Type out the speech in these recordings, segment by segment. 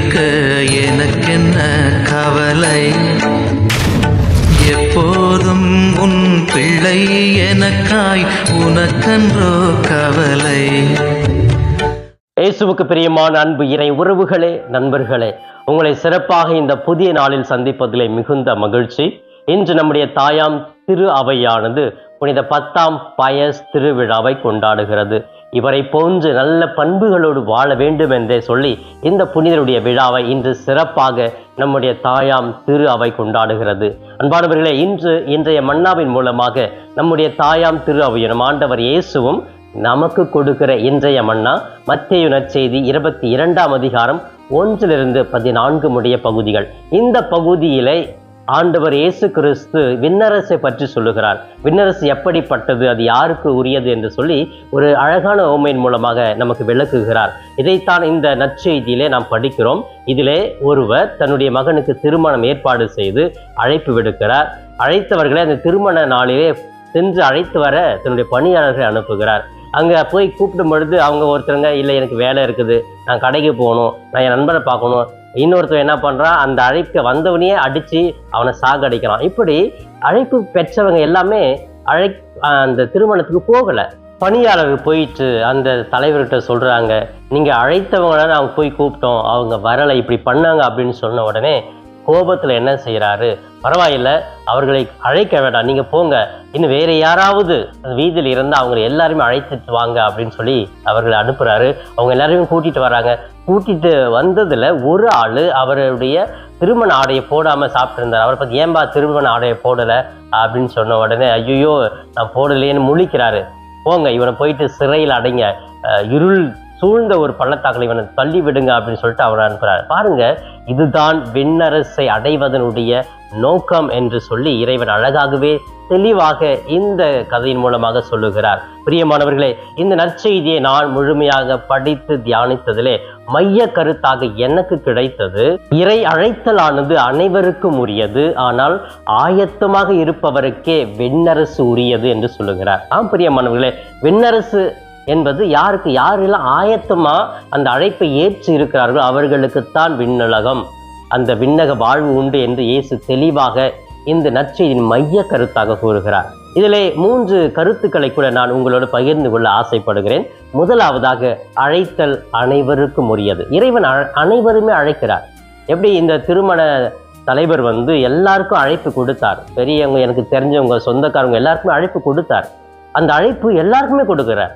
இருக்க எனக்கென்ன கவலை? எப்போதும் உன் பிள்ளை எனக்காய் உனக்கன்றோ கவலை. இயேசுவுக்கு பிரியமான அன்பு இறை உறவுகளே நண்பர்களே உங்களை சிறப்பாக இந்த புதிய நாளில் சந்திப்பதிலே மிகுந்த மகிழ்ச்சி. இன்று நம்முடைய தாயாம் திரு அவையானது புனித பத்தாம் பயஸ் திருவிழாவை கொண்டாடுகிறது. இவரை போன்று நல்ல பண்புகளோடு வாழ வேண்டும் என்றே சொல்லி இந்த புனிதருடைய விழாவை இன்று சிறப்பாக நம்முடைய தாயாம் திரு அவை கொண்டாடுகிறது அன்பானவர்களே இன்று இன்றைய மன்னாவின் மூலமாக நம்முடைய தாயாம் திரு அவையும் ஆண்டவர் இயேசுவும் நமக்கு கொடுக்கிற இன்றைய மன்னா மத்திய நற்செய்தி இருபத்தி இரண்டாம் அதிகாரம் ஒன்றிலிருந்து பதினான்கு முடிய பகுதிகள். இந்த பகுதியிலே ஆண்டவர் இயேசு கிறிஸ்து விண்ணரசை பற்றி சொல்லுகிறார். விண்ணரசு எப்படிப்பட்டது அது யாருக்கு உரியது என்று சொல்லி ஒரு அழகான ஓமையின் மூலமாக நமக்கு விளக்குகிறார். இதைத்தான் இந்த நற்செய்தியிலே நாம் படிக்கிறோம். இதிலே ஒருவர் தன்னுடைய மகனுக்கு திருமணம் ஏற்பாடு செய்து அழைப்பு விடுக்கிறார். அழைத்தவர்களை அந்த திருமண நாளிலே சென்று அழைத்து வர தன்னுடைய பணியாளர்களை அனுப்புகிறார். அங்கே போய் கூப்பிடும் பொழுது அவங்க ஒருத்தருங்க இல்லை எனக்கு வேலை இருக்குது. நான் கடைக்கு போகணும். நான் என் நண்பரை பார்க்கணும். இன்னொருத்தர் என்ன பண்ணுறான் அந்த அழைக்க வந்தவனையே அடித்து அவனை சாகடிக்கிறான். இப்படி அழைப்பு பெற்றவங்க எல்லாமே அழை அந்த திருமணத்துக்கு போகலை. பணியாளர்கள் போயிட்டு அந்த தலைவர்கிட்ட சொல்கிறாங்க நீங்கள் அழைத்தவங்கள நாங்கள் போய் கூப்பிட்டோம். அவங்க வரலை இப்படி பண்ணாங்க அப்படின்னு சொன்ன உடனே கோபத்தில் என்ன செய்கிறாரு பரவாயில்ல அவர்களை அழைக்க வேண்டாம். நீங்கள் போங்க. இன்னும் வேறு யாராவது அந்த வீதியில் இருந்தால் அவங்க எல்லாருமே அழைத்துட்டு வாங்க அப்படின்னு சொல்லி அவர்களை அனுப்புகிறாரு அவங்க எல்லாருமே கூட்டிகிட்டு வராங்க கூட்டிகிட்டு வந்ததில் ஒரு ஆள் அவருடைய திருமண ஆடையை போடாமல் சாப்பிட்டுருந்தார். அவரை பற்றி ஏன்பா திருமண ஆடையை போடலை அப்படின்னு சொன்ன உடனே ஐயோ நான் போடலையேன்னு முழிக்கிறாரு. போங்க இவனை போயிட்டு சிறையில் அடைங்க. இருள் சூழ்ந்த ஒரு பள்ளத்தாக்கில் இவனை தள்ளி விடுங்க அப்படின்னு சொல்லிட்டு அவர் அனுப்புறாரு. பாருங்க இதுதான் விண்ணரசை அடைவதனுடைய நோக்கம் என்று சொல்லி இறைவன் அழகாகவே தெளிவாக இந்த கதையின் மூலமாக சொல்லுகிறார். பிரியமானவர்களே இந்த நற்செய்தியை நான் முழுமையாக படித்து தியானித்ததிலே மைய கருத்தாக எனக்கு கிடைத்தது. இறை அழைத்தலானது அனைவருக்கும் உரியது. ஆனால் ஆயத்தமாக இருப்பவருக்கே வெண்ணரசு உரியது என்று சொல்லுகிறார். ஆம் பிரியமானவர்களே வெண்ணரசு என்பது யாருக்கு யாரெல்லாம் ஆயத்தமா அந்த அழைப்பை ஏற்று இருக்கிறார்களோ அவர்களுக்குத்தான் விண்ணுலகம் அந்த விண்ணக வாழ்வு உண்டு என்று இயேசு தெளிவாக இந்த நற்செய்தியின் மைய கருத்தாக கூறுகிறார். இதிலே மூன்று கருத்துக்களை கூட நான் உங்களோடு பகிர்ந்து கொள்ள ஆசைப்படுகிறேன். முதலாவதாக அழைத்தல் அனைவருக்கும் உரியது. இறைவன் அனைவருமே அழைக்கிறார். எப்படி இந்த திருமண தலைவர் வந்து எல்லாருக்கும் அழைப்பு கொடுத்தார். பெரியவங்க எனக்கு தெரிஞ்சவங்க சொந்தக்காரங்க எல்லாருக்குமே அழைப்பு கொடுத்தார். அந்த அழைப்பு எல்லாருக்குமே கொடுக்குறார்.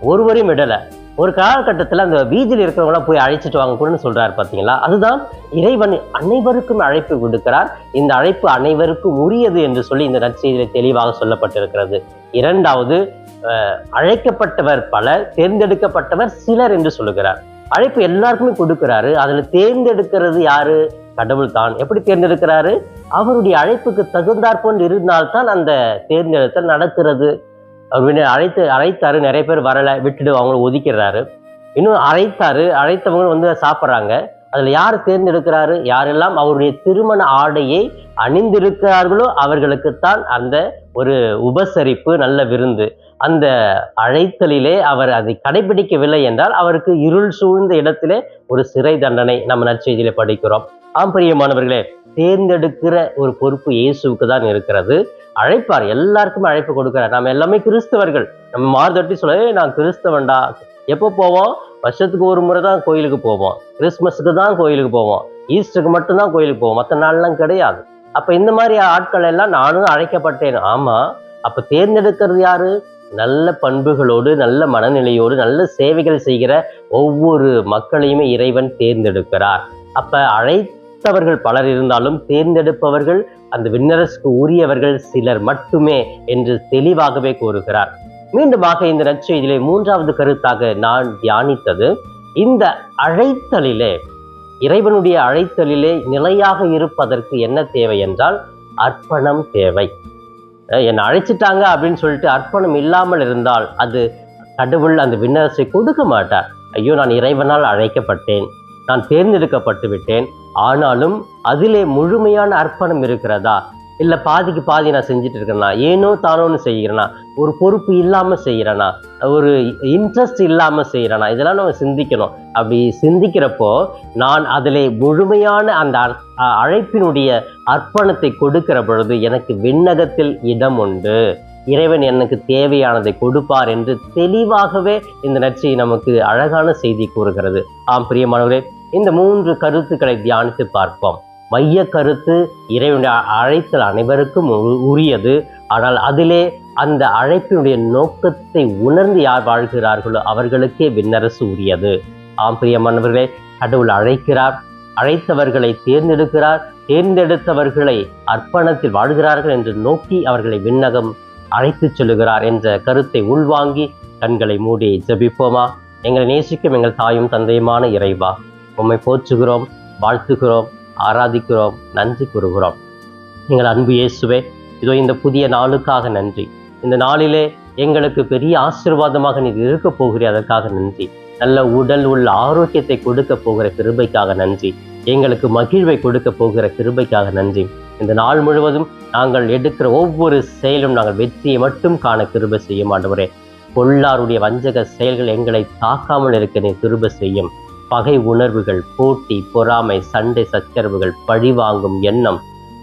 ஒருவரையும் விடலை. ஒரு காலகட்டத்தில் அந்த வீதியில் இருக்கிறவங்களாம் போய் அழைச்சிட்டு வாங்க கூடன்னு சொல்கிறார் பார்த்தீங்களா அதுதான் இறைவன் அனைவருக்கும் அழைப்பு கொடுக்கிறார் இந்த அழைப்பு அனைவருக்கும் உரியது என்று சொல்லி இந்த நற்செய்தியில் தெளிவாக சொல்லப்பட்டிருக்கிறது. இரண்டாவது அஹ், அழைக்கப்பட்டவர் பலர் தேர்ந்தெடுக்கப்பட்டவர் சிலர் என்று சொல்லுகிறார். அழைப்பு எல்லாருக்குமே கொடுக்கிறாரு. அதில் தேர்ந்தெடுக்கிறது யாரு? கடவுள் தான். எப்படி தேர்ந்தெடுக்கிறாரு? அவருடைய அழைப்புக்கு தகுந்தாற்போன்று இருந்தால்தான் அந்த தேர்ந்தெடுத்தல் நடக்கிறது. அவர் விண்ண- அழைத்து அழைத்தாரு நிறைய பேர் வரலை விட்டுட்டு அவங்கள ஒதுக்கிடுறாரு. இன்னும் அழைத்தாரு அழைத்தவங்க வந்து சாப்பிட்றாங்க. அதில் யார் தேர்ந்தெடுக்கிறாரு? யாரெல்லாம் அவருடைய திருமண ஆடையை அணிந்திருக்கிறார்களோ அவர்களுக்குத்தான் அந்த ஒரு உபசரிப்பு நல்ல விருந்து. அந்த அழைத்தலிலே அவர் அதை கடைபிடிக்கவில்லை என்றால் அவருக்கு இருள் சூழ்ந்த இடத்திலே ஒரு சிறை தண்டனை நம்ம நற்செய்தியிலே படிக்கிறோம். ஆம் பிரியமானவர்களே தேர்ந்தெடுக்கிற ஒரு பொறுப்பு இயேசுவுக்கு தான் இருக்கிறது. அழைப்பார். எல்லாருக்குமே அழைப்பு கொடுக்கிறார். நம்ம எல்லாமே கிறிஸ்தவர்கள். நம்ம மாறுதட்டி சொல்லவே நான் கிறிஸ்தவன்டா. எப்போ போவோம்? வருஷத்துக்கு ஒரு முறை தான் கோயிலுக்கு போவோம். கிறிஸ்மஸுக்கு தான் கோயிலுக்கு போவோம். ஈஸ்டருக்கு மட்டும்தான் கோயிலுக்கு போவோம். மற்ற நாள்லாம் கிடையாது. அப்ப இந்த மாதிரி ஆட்கள் எல்லாம் நானும் அழைக்கப்பட்டேன். ஆமா அப்ப தேர்ந்தெடுக்கிறது யாரு? நல்ல பண்புகளோடு நல்ல மனநிலையோடு நல்ல சேவைகள் செய்கிற ஒவ்வொரு மக்களையுமே இறைவன் தேர்ந்தெடுக்கிறார். அப்ப அழைத்தவர்கள் பலர் இருந்தாலும் தேர்ந்தெடுப்பவர்கள் அந்த விண்ணரசுக்கு உரியவர்கள் சிலர் மட்டுமே என்று தெளிவாகவே கூறுகிறார். மீண்டுமாக இந்த நற்செய்தியிலே மூன்றாவது கருத்தாக நான் தியானித்தது. இந்த அழைத்தலிலே இறைவனுடைய அழைத்தலிலே நிலையாக இருப்பதற்கு என்ன தேவை என்றால் அர்ப்பணம் தேவை. அஹ் என்னை அழைச்சிட்டாங்க அப்படின்னு சொல்லிட்டு அர்ப்பணம் இல்லாமல் இருந்தால் அது கடவுள் அந்த விண்ணரசை கொடுக்க மாட்டார். ஐயோ நான் இறைவனால் அழைக்கப்பட்டேன். நான் தேர்ந்தெடுக்கப்பட்டு விட்டேன். ஆனாலும் அதிலே முழுமையான அர்ப்பணம் இருக்கிறதா? இல்லை பாதிக்கு பாதி நான் செஞ்சுட்டு இருக்கேனா ஏனோ தானோன்னு செய்கிறேனா? ஒரு பொறுப்பு இல்லாமல் செய்கிறேனா? ஒரு இன்ட்ரெஸ்ட் இல்லாமல் செய்கிறேனா? இதெல்லாம் நம்ம சிந்திக்கணும். அப்படி சிந்திக்கிறப்போ நான் அதில் முழுமையான அந்த அழைப்பினுடைய அர்ப்பணத்தை கொடுக்கிற பொழுது எனக்கு விண்ணகத்தில் இடம் உண்டு. இறைவன் எனக்கு தேவையானதை கொடுப்பார் என்று தெளிவாகவே இந்த நற்செய்தி நமக்கு அழகான செய்தி கூறுகிறது. ஆம் பிரியமானவரே இந்த மூன்று கருத்துக்களை தியானித்து பார்ப்போம். மைய கருத்து இறைவனுடைய அழைத்தல் அனைவருக்கும் உரியது. ஆனால் அதிலே அந்த அழைப்பினுடைய நோக்கத்தை உணர்ந்து யார் வாழ்கிறார்களோ அவர்களுக்கே விண்ணரசு உரியது. ஆம் பிரியமானவர்களே கடவுள் அழைக்கிறார். அழைத்தவர்களை தேர்ந்தெடுக்கிறார். தேர்ந்தெடுத்தவர்களை அர்ப்பணத்தில் வாழ்கிறார்கள் என்று நோக்கி அவர்களை விண்ணகம் அழைத்துச் செல்லுகிறார் என்ற கருத்தை உள்வாங்கி கண்களை மூடி ஜபிப்போமா? எங்களை நேசிக்கும் எங்கள் தாயும் தந்தையுமான இறைவா. உம்மை போற்றுகிறோம் வாழ்த்துகிறோம் ஆராதிக்கிறோம் நன்றி கூறுகிறோம். எங்கள் அன்பு இயேசுவே இதோ இந்த புதிய நாளுக்காக நன்றி. இந்த நாளிலே எங்களுக்கு பெரிய ஆசீர்வாதமாக நீ இருக்க போகிறீர் அதற்காக நன்றி. நல்ல உடல் உள்ள ஆரோக்கியத்தை கொடுக்க போகிற கிருபைக்காக நன்றி. எங்களுக்கு மகிழ்வை கொடுக்க போகிற கிருபைக்காக நன்றி. இந்த நாள் முழுவதும் நாங்கள் எடுக்கிற ஒவ்வொரு செயலும் நாங்கள் வெற்றியை மட்டும் காண கிருபை செய்யும் ஆண்டவரே. பொள்ளாருடைய வஞ்சக செயல்கள் எங்களை தாக்காமல் இருக்க நீ கிருபை செய்யும். பகை உணர்வுகள் போட்டி பொறாமை சண்டை சச்சரவுகள் பழிவாங்கும் எண்ணம்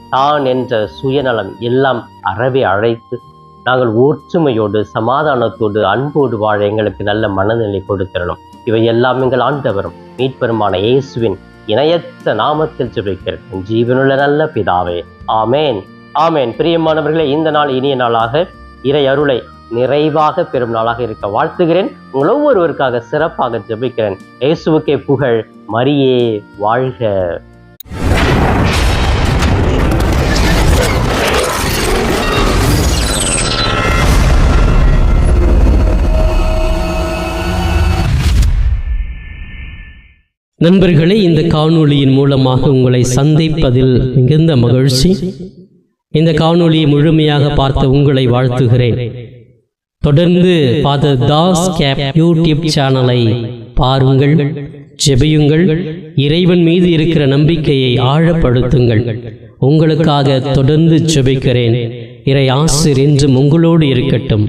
தான் என்ற சுயநலம் எல்லாம் அறவே அழைத்து நாங்கள் ஒற்றுமையோடு சமாதானத்தோடு அன்போடு வாழ எங்களுக்கு நல்ல மனநிலை கொடுத்திடணும் இவை எல்லாம் எங்கள் ஆண்டவரும் மீட்பெருமான இயேசுவின் இணையற்ற நாமத்தில் ஜெபிக்கிறேன் ஜீவனுள்ள நல்ல பிதாவே ஆமேன். ஆமேன். பிரியமானவர்களே இந்த நாள் இனிய நாளாக இறை அருளை நிறைவாக பெறும் நாளாக இருக்க வாழ்த்துகிறேன். உங்கள் ஒவ்வொருவருக்காக சிறப்பாக ஜபிக்கிறேன். இயேசுவுக்கே புகழ். மரியே வாழ்க. நண்பர்களே இந்த காணொளியின் மூலமாக உங்களை சந்திப்பதில் மிகுந்த மகிழ்ச்சி. இந்த காணொளியை முழுமையாக பார்த்த உங்களை வாழ்த்துகிறேன். தொடர்ந்து ஃபாதர் தாஸ் கேப் யூடியூப் சேனலை பாருங்கள் ஜெபியுங்கள் இறைவன் மீது இருக்கிற நம்பிக்கையை ஆழப்படுத்துங்கள். உங்களுக்காக தொடர்ந்து ஜெபிக்கிறேன். இறை ஆசிர் என்றும் உங்களோடு இருக்கட்டும்.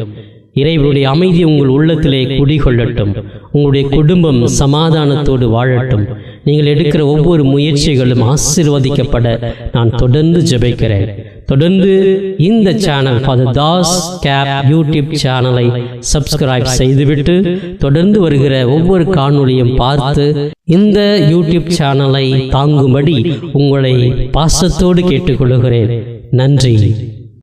இறைவனுடைய அமைதி உங்கள் உள்ளத்திலே குடிகொள்ளட்டும். உங்களுடைய குடும்பம் சமாதானத்தோடு வாழட்டும். நீங்கள் எடுக்கிற ஒவ்வொரு முயற்சிகளும் ஆசிர்வதிக்கப்பட நான் தொடர்ந்து ஜெபிக்கிறேன். தொடர்ந்து இந்த சேனல் ஃபாதர் தாஸ் கேப் யூடியூப் சேனலை சப்ஸ்கிரைப் செய்துவிட்டு தொடர்ந்து வருகிற ஒவ்வொரு காணொளியும் பார்த்து இந்த யூடியூப் சேனலை தாங்கும்படி உங்களை பாசத்தோடு கேட்டுக்கொள்கிறேன். நன்றி.